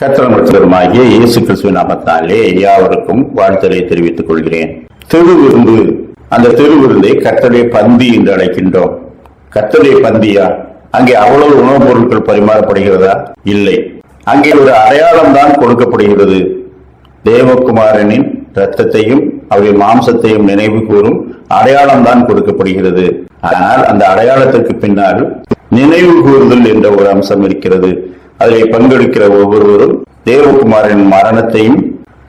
கத்திரமற்றவருமாகிய இயேசு கிறிஸ்துவ நாமத்தாலே யாவருக்கும் வாழ்த்தலை தெரிவித்துக் கொள்கிறேன். திருவிருந்து அந்த திருவிருந்தை கத்தடைய பந்தி என்று அழைக்கின்றோம். கத்தடைய பந்தியா? அங்கே அவ்வளவு உணவுப் பொருட்கள் பரிமாறப்படுகிறதா? இல்லை. அங்கே ஒரு அடையாளம் தான் கொடுக்கப்படுகிறது. தேவகுமாரனின் ரத்தத்தையும் அவரின் மாம்சத்தையும் நினைவு கூறும் அடையாளம் தான் கொடுக்கப்படுகிறது. ஆனால் அந்த அடையாளத்திற்கு பின்னால் நினைவு கூறுதல் என்ற ஒரு அம்சம் இருக்கிறது. அதில் பங்கெடுக்கிற ஒவ்வொருவரும் தேவகுமாரின் மரணத்தையும்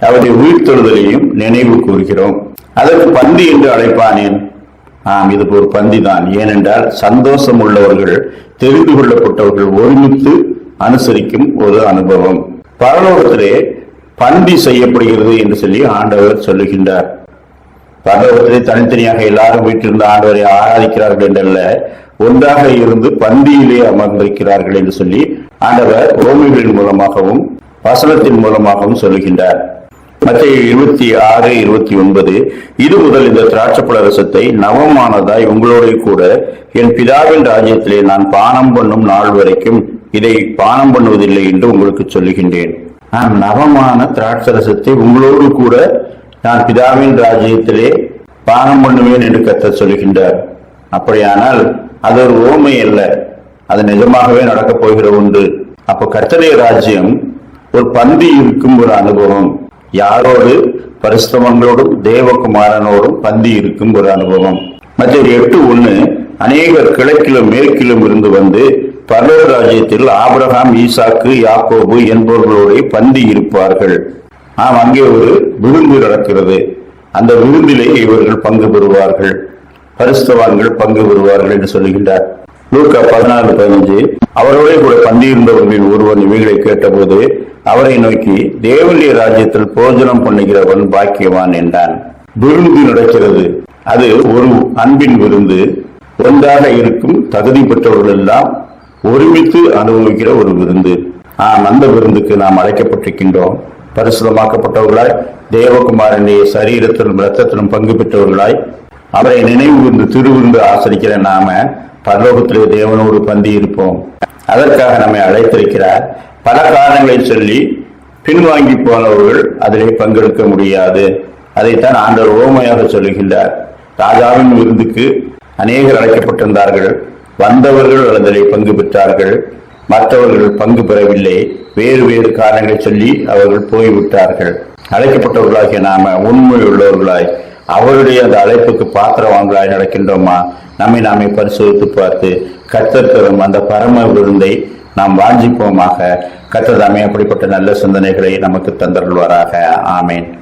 அவருடைய உயிர்த்தெழுதலையும் நினைவு கூறுகிறோம். அதற்கு பந்தி என்று அழைப்பானேன். ஆம் இது ஒரு பந்தி தான் ஏனென்றால் சந்தோஷம் உள்ளவர்கள் தெரிந்து கொள்ளப்பட்டவர்கள் ஒருமித்து அனுசரிக்கும் ஒரு அனுபவம். பரலோகத்திலே பந்தி செய்யப்படுகிறது என்று சொல்லி ஆண்டவர் சொல்லுகின்றார். பரலோகத்திலே தனித்தனியாக எல்லாரும் வீட்டிலிருந்து ஆண்டவரை ஆராதிக்கிறார்கள் என்றல்ல. ஒன்றாக இருந்து பந்தியிலே அமர்ந்திருக்கிறார்கள் என்று சொல்லி ஆண்டவர் ரோமிகளின் மூலமாகவும் வசனத்தின் மூலமாகவும் சொல்லுகின்றார். மத்திய இருபத்தி ஆறு இருபத்தி ஒன்பது இது முதல் இந்த திராட்சப்பழ ரசத்தை நவமானதாய் உங்களோட கூட என் பிதாவின் ராஜ்யத்திலே நான் பானம் பண்ணும் நாள் வரைக்கும் இதை பானம் பண்ணுவதில்லை என்று உங்களுக்கு சொல்லுகின்றேன். நான் நவமான திராட்ச ரசத்தை உங்களோடு கூட நான் பிதாவின் ராஜ்யத்திலே பானம் பண்ணுவேன் என்று கத்த சொல்லுகின்றார். அப்படியானால் அது ஒரு ஓமை அல்ல. அது நிஜமாகவே நடக்கப் போகிற ஒன்று. அப்போ கர்த்தருடைய ராஜ்யம் ஒரு பந்தி இருக்கும் ஒரு அனுபவம். யாரோடு? பரிசுத்தமங்களோடும் தேவகுமாரனோடும் பந்தி இருக்கும் ஒரு அனுபவம். மற்ற எட்டு ஒண்ணு அநேகர் கிழக்கிலும் மேற்கிலும் இருந்து வந்து பரலோக ராஜ்யத்தில் ஆபிரகாம் ஈசாக்கு யாக்கோபு என்பவர்களோடு பந்தி இருப்பார்கள். ஆம் அங்கே ஒரு விருந்து நடக்கிறது. அந்த விருந்திலே இவர்கள் பங்கு பெறுவார்கள். பரிசுத்தவான்கள் பங்கு பெறுவார்கள் என்று சொல்லுகின்றார். லூக்கா பதினாறு பதினஞ்சு அவரோட கூட பந்தியிருந்தவர்களில் ஒருவன் இவைகளை கேட்டபோது அவரை நோக்கி தேவனுடைய ராஜ்யத்தில் போஜனம் பண்ணுகிறவன் பாக்கியவான் என்றான். விருந்து நடக்கிறது. அது ஒரு அன்பின் விருந்து. ஒன்றாக இருக்கும் தகுதி பெற்றவர்கள் எல்லாம் ஒருமித்து அனுபவிக்கிற ஒரு விருந்து. ஆம் அந்த விருந்துக்கு நாம் அழைக்கப்பட்டிருக்கின்றோம். பரிசுதமாக்கப்பட்டவர்களாய் தேவகுமாரனுடைய சரீரத்திலும் இரத்தத்திலும் பங்கு பெற்றவர்களாய் அவரை நினைவு விருந்து திருவிருந்து ஆசரிக்கிற நாம பரலோகத்திலே தேவனோடு பந்தி இருப்போம். அதற்காக நம்மை அழைத்திருக்கிறார். பல காரணங்களை சொல்லி பின்வாங்கி போனவர்கள் அதிலே பங்கெடுக்க முடியாது. அதைத்தான் ஆண்டவர் ஓமையாக சொல்லுகின்றார். ராஜாவின் விருந்துக்கு அநேகர் அழைக்கப்பட்டிருந்தார்கள். வந்தவர்கள் அதிலே பங்கு பெற்றார்கள். மற்றவர்கள் பங்கு பெறவில்லை. வேறு வேறு காரணங்களை சொல்லி அவர்கள் போய்விட்டார்கள். அழைக்கப்பட்டவர்களாகிய நாம உண்மை உள்ளவர்களாய் அவருடைய அந்த அழைப்புக்கு பாத்திரவான்களாய் நடக்கின்றோமா? நம்மை நாமே பரிசோதித்து பார்த்து கத்தர் தரும் அந்த பரம விருந்தை நாம் வாஞ்சிப்போமாக. கத்ததாமே அப்படிப்பட்ட நல்ல சிந்தனைகளை நமக்கு தந்தருள்வாராக. ஆமேன்.